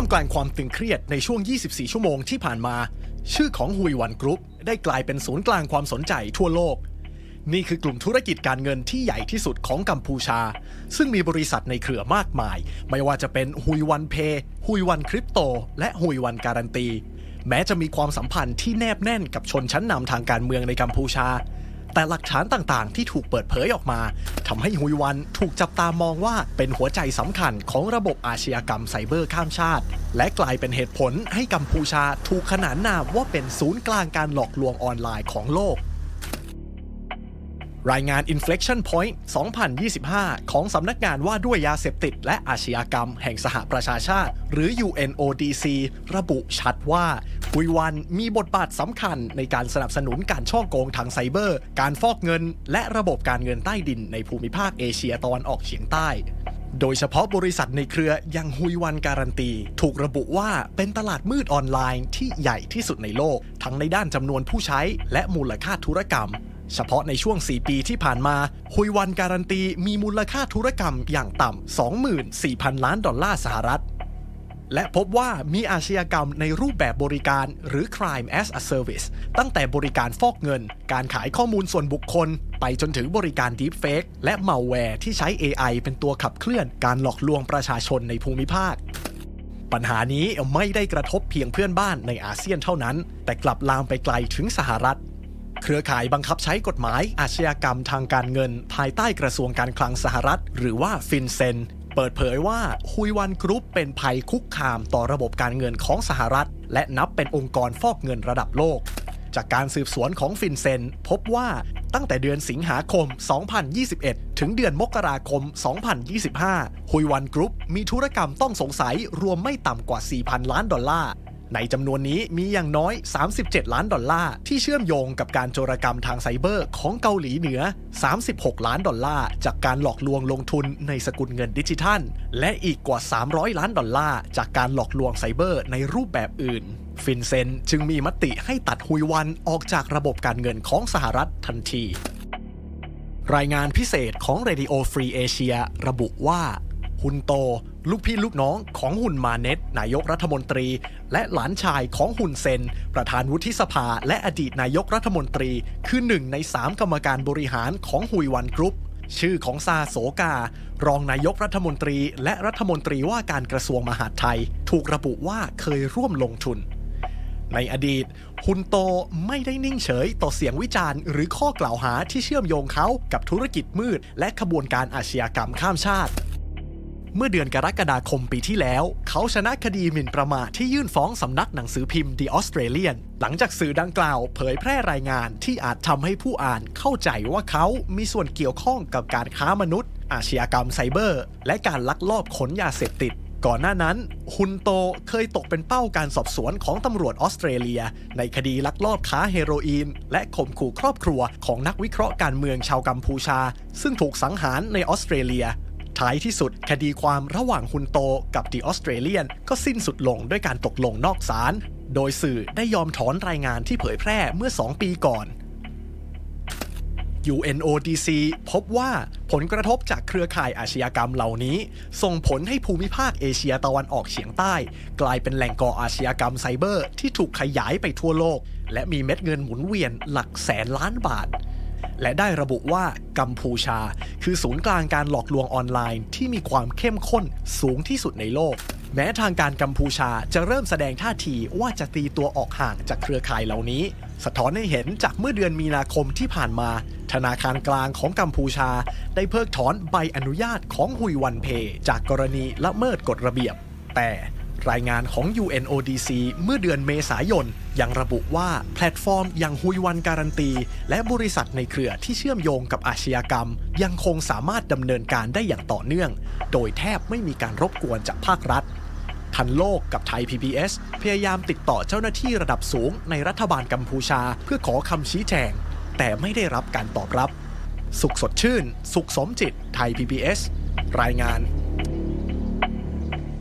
ามกลางความตึงเครียดในช่วง 24 ชั่วโมงที่ผ่านมา ชื่อของฮุยวันกรุ๊ปได้กลายเป็นศูนย์กลางความสนใจทั่วโลก นี่คือกลุ่มธุรกิจการเงินที่ใหญ่ที่สุดของกัมพูชา ซึ่งมีบริษัทในเครือมากมาย ไม่ว่าจะเป็นฮุยวันเพย์ฮุยวันคริปโต และฮุยวันการันตี แม้จะมีความสัมพันธ์ที่แนบแน่นกับชนชั้นนำทางการเมืองในกัมพูชา แต่หลักฐานต่างๆ ที่ถูกเปิดเผยออกมาทำให้ฮุยวันถูกจับตามองว่าเป็นหัวใจสำคัญของระบบอาชญากรรมไซเบอร์ข้ามชาติ และกลายเป็นเหตุผลให้กัมพูชาถูกขนานนามว่าเป็นศูนย์กลางการหลอกลวงออนไลน์ของโลกรายงาน Inflection Point 2025 ของสำนักงานว่าด้วยยาเสพติดและอาชญากรรมแห่งสหประชาชาติ หรือ UNODC ระบุชัดว่า คุยวันมีบทบาทสำคัญในการสนับสนุนการช่อโกงทางไซเบอร์ การฟอกเงิน และระบบการเงินใต้ดินในภูมิภาคเอเชียตะวันออกเฉียงใต้ โดยเฉพาะบริษัทในเครืออยังฮุยวันการันตี ถูกระบุว่าเป็นตลาดมืดออนไลน์ที่ใหญ่ที่สุดในโลก ทั้งในด้านจำนวนผู้ใช้ และมูลค่าธุรกรรมเฉพาะในช่วง 4 ปีที่ผ่านมาฮุยวันการันตีมีมูลค่าธุรกรรมอย่างต่ำ24,000 ล้านดอลลาร์สหรัฐ และพบว่ามีอาชญากรรมในรูปแบบบริการหรือ crime as a service ตั้งแต่บริการฟอกเงิน การขายข้อมูลส่วนบุคคล ไปจนถึงบริการ deepfake และ malware ที่ใช้ AI เป็นตัวขับเคลื่อนการหลอกลวงประชาชนในภูมิภาค ปัญหานี้ไม่ได้กระทบเพียงเพื่อนบ้านในอาเซียนเท่านั้น แต่กลับลามไปไกลถึงสหรัฐเครือข่ายบังคับใช้กฎหมายอาชญากรรมทางการเงิน ภายใต้กระทรวงการคลังสหรัฐ หรือว่าฟินเซน เปิดเผยว่าฮุยวันกรุ๊ปเป็นภัยคุกคามต่อระบบการเงินของสหรัฐ และนับเป็นองค์กรฟอกเงินระดับโลก จากการสืบสวนของฟินเซน พบว่าตั้งแต่เดือนสิงหาคม 2021 ถึงเดือนมกราคม 2025ฮุยวันกรุ๊ปมีธุรกรรมต้องสงสัยรวมไม่ต่ำกว่า 4,000 ล้านดอลลาร์ ในจำนวนนี้มีอย่างน้อย 37 ล้านดอลลาร์ที่เชื่อมโยงกับการโจรกรรมทางไซเบอร์ของเกาหลีเหนือ 36 ล้านดอลลาร์จากการหลอกลวงลงทุนในสกุลเงินดิจิทัล และอีกกว่า 300 ล้านดอลลาร์จากการหลอกลวงไซเบอร์ในรูปแบบอื่นฟินเซนจึงมีมติให้ตัดฮุยวันออกจากระบบการเงินของสหรัฐทันที รายงานพิเศษของ Radio Free Asia ระบุว่า ฮุนโต ลูกพี่ลูกน้องของฮุนมาเน็ตนายกรัฐมนตรี และหลานชายของฮุนเซน ประธานวุฒิสภา และอดีตนายกรัฐมนตรี คือหนึ่งในสามกรรมการบริหารของฮุยวันกรุ๊ปชื่อของซาโสกา รองนายกรัฐมนตรี และรัฐมนตรีว่าการกระทรวงมหาดไทย ถูกระบุว่าเคยร่วมลงทุน ในอดีตฮุนโตไม่ได้นิ่งเฉยต่อเสียงวิจารณ์ หรือข้อกล่าวหาที่เชื่อมโยงเขากับธุรกิจมืด และขบวนการอาชญากรรมข้ามชาติ เมื่อเดือนกรกฎาคมปีที่แล้ว เขาชนะคดีหมิ่นประมาทที่ยื่นฟ้องสำนักหนังสือพิมพ์ The Australian หลังจากสื่อดังกล่าวเผยแพร่รายงานที่อาจทำให้ผู้อ่านเข้าใจว่าเขามีส่วนเกี่ยวข้องกับการค้ามนุษย์ อาชญากรรมไซเบอร์ และการลักลอบขนยาเสพติด ก่อนหน้านั้น ฮุนโตเคยตกเป็นเป้าการสอบสวนของตำรวจออสเตรเลีย ในคดีลักลอบค้าเฮโรอีน และข่มขู่ครอบครัวของนักวิเคราะห์การเมืองชาวกัมพูชา ซึ่งถูกสังหารในออสเตรเลีย ท้ายที่สุด คดีความระหว่างฮุนโตกับดีออสเตรเลียนก็สิ้นสุดลงด้วยการตกลงนอกศาล โดยสื่อได้ยอมถอนรายงานที่เผยแพร่เมื่อ 2 ปีก่อน UNODC พบว่าผลกระทบจากเครือข่ายอาชญากรรมเหล่านี้ ส่งผลให้ภูมิภาคเอเชียตะวันออกเฉียงใต้ กลายเป็นแหล่งก่ออาชญากรรมไซเบอร์ที่ถูกขยายไปทั่วโลก และมีเม็ดเงินหมุนเวียนหลักแสนล้านบาท และได้ระบุว่ากัมพูชา คือศูนย์กลางการหลอกลวงออนไลน์ที่มีความเข้มข้นสูงที่สุดในโลก แม้ทางการกัมพูชาจะเริ่มแสดงท่าทีว่าจะตีตัวออกห่างจากเครือข่ายเหล่านี้ สะท้อนให้เห็นจากเมื่อเดือนมีนาคมที่ผ่านมา ธนาคารกลางของกัมพูชา ได้เพิกถอนใบอนุญาตของฮุยวันเพ จากกรณีละเมิดกฎระเบียบ แต่ รายงานของ UNODC เมื่อเดือนเมษายน ยังระบุว่าแพลตฟอร์มอย่างฮุยวันการันตี และบริษัทในเครือที่เชื่อมโยงกับอาชญากรรม ยังคงสามารถดำเนินการได้อย่างต่อเนื่อง โดยแทบไม่มีการรบกวนจากภาครัฐ ทันโลกกับไทย PBS พยายามติดต่อเจ้าหน้าที่ระดับสูงในรัฐบาลกัมพูชา เพื่อขอคำชี้แจง แต่ไม่ได้รับการตอบรับ สุขสดชื่น สุขสมจิต ไทย PBS รายงาน